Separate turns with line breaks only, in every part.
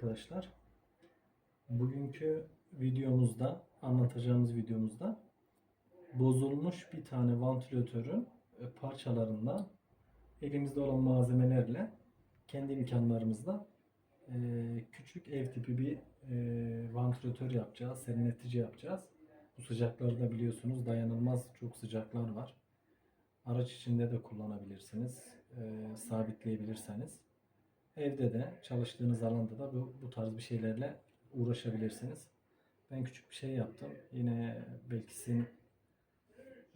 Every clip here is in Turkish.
arkadaşlar. Bugünkü videomuzda, anlatacağımız videomuzda bozulmuş bir tane vantilatörün e, parçalarından elimizde olan malzemelerle kendi imkanlarımızla e, küçük ev tipi bir e, vantilatör yapacağız, serinletici yapacağız. Bu sıcaklarda biliyorsunuz dayanılmaz çok sıcaklar var. Araç içinde de kullanabilirsiniz, sabitleyebilirseniz. Evde de çalıştığınız alanda da bu, bu tarz bir şeylerle uğraşabilirsiniz. Ben küçük bir şey yaptım. Yine belki sizin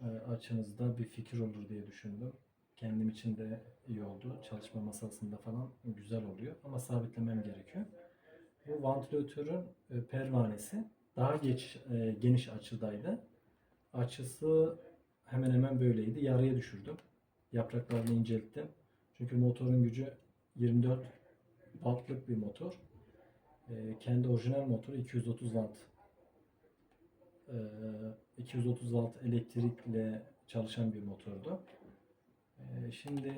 e, açınızda bir fikir olur diye düşündüm. Kendim için de iyi oldu. Çalışma masasında falan güzel oluyor ama sabitlemem gerekiyor. Bu vantilatörün e, pervanesi daha geç, e, geniş açıdaydı. Açısı hemen hemen böyleydi. Yarıya düşürdüm. Yapraklarını incelttim. Çünkü motorun gücü 24 wattlık bir motor. Ee, kendi orijinal motoru 230 watt. Ee, 230 watt elektrikle çalışan bir motordu. Ee, şimdi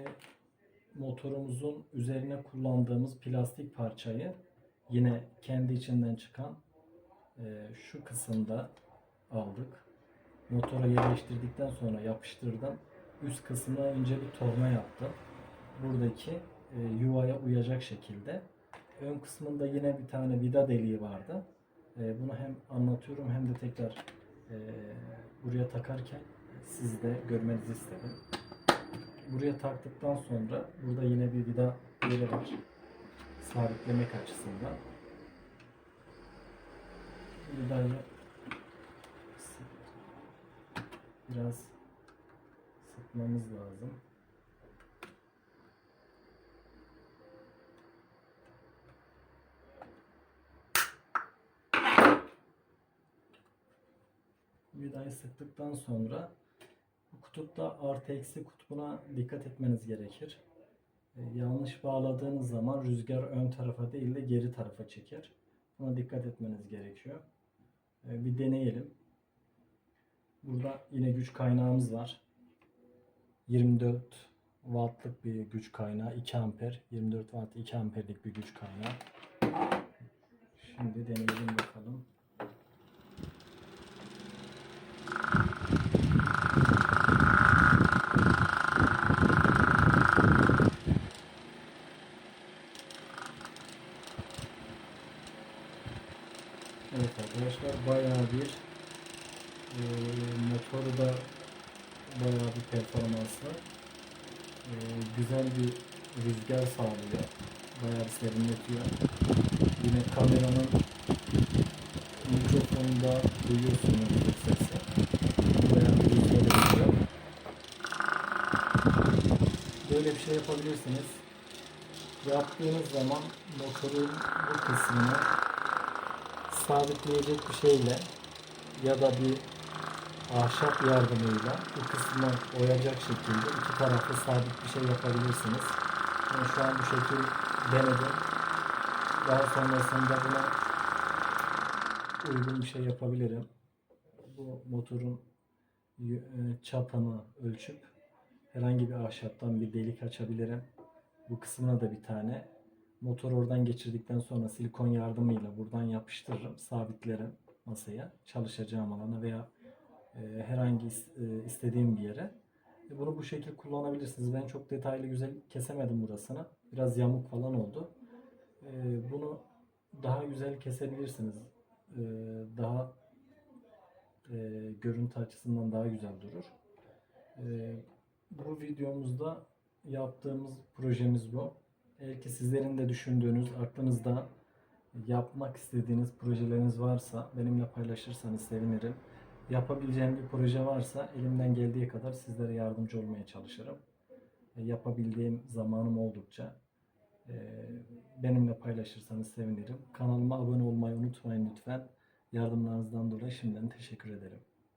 motorumuzun üzerine kullandığımız plastik parçayı yine kendi içinden çıkan e, şu kısımda aldık. Motora yerleştirdikten sonra yapıştırdım. Üst kısmına önce bir torna yaptım. Buradaki e, yuvaya uyacak şekilde. Ön kısmında yine bir tane vida deliği vardı. E, bunu hem anlatıyorum hem de tekrar e, buraya takarken siz de görmenizi istedim. Buraya taktıktan sonra burada yine bir vida yeri var. Sabitlemek açısından. Vidayı biraz sıkmamız lazım. Vidayı sıktıktan sonra kutupta artı eksi kutbuna dikkat etmeniz gerekir. E, yanlış bağladığınız zaman rüzgar ön tarafa değil de geri tarafa çeker. Buna dikkat etmeniz gerekiyor. E, bir deneyelim. Burada yine güç kaynağımız var. 24 wattlık bir güç kaynağı 2 amper 24 watt 2 amperlik bir güç kaynağı. Şimdi deneyelim bakalım. Evet arkadaşlar bayağı bir e, motoru da bayağı bir performanslı. E, güzel bir rüzgar sağlıyor. Bayağı bir serinletiyor. Yine kameranın mikrofonunda duyuyorsunuz sesi. Bayağı bir rüzgar esiyor. Böyle bir şey yapabilirsiniz. Yaptığınız zaman motorun bu kısmını sabitleyecek bir şeyle ya da bir ahşap yardımıyla bu kısmı oyacak şekilde iki taraflı sabit bir şey yapabilirsiniz. Ben şu an bu şekil denedim. Daha sonrasında buna uygun bir şey yapabilirim. Bu motorun e, çapını ölçüp herhangi bir ahşaptan bir delik açabilirim. Bu kısmına da bir tane motor oradan geçirdikten sonra silikon yardımıyla buradan yapıştırırım, sabitlerim masaya, çalışacağım alana veya e, herhangi e, istediğim bir yere. E, bunu bu şekilde kullanabilirsiniz. Ben çok detaylı güzel kesemedim burasını. Biraz yamuk falan oldu. E, bunu daha güzel kesebilirsiniz. E, daha e, görüntü açısından daha güzel durur. E, bu videomuzda yaptığımız projemiz bu. Eğer ki sizlerin de düşündüğünüz, aklınızda yapmak istediğiniz projeleriniz varsa benimle paylaşırsanız sevinirim. Yapabileceğim bir proje varsa elimden geldiği kadar sizlere yardımcı olmaya çalışırım. E, Yapabildiğim zamanım oldukça e, benimle paylaşırsanız sevinirim. Kanalıma abone olmayı unutmayın lütfen. Yardımlarınızdan dolayı şimdiden teşekkür ederim.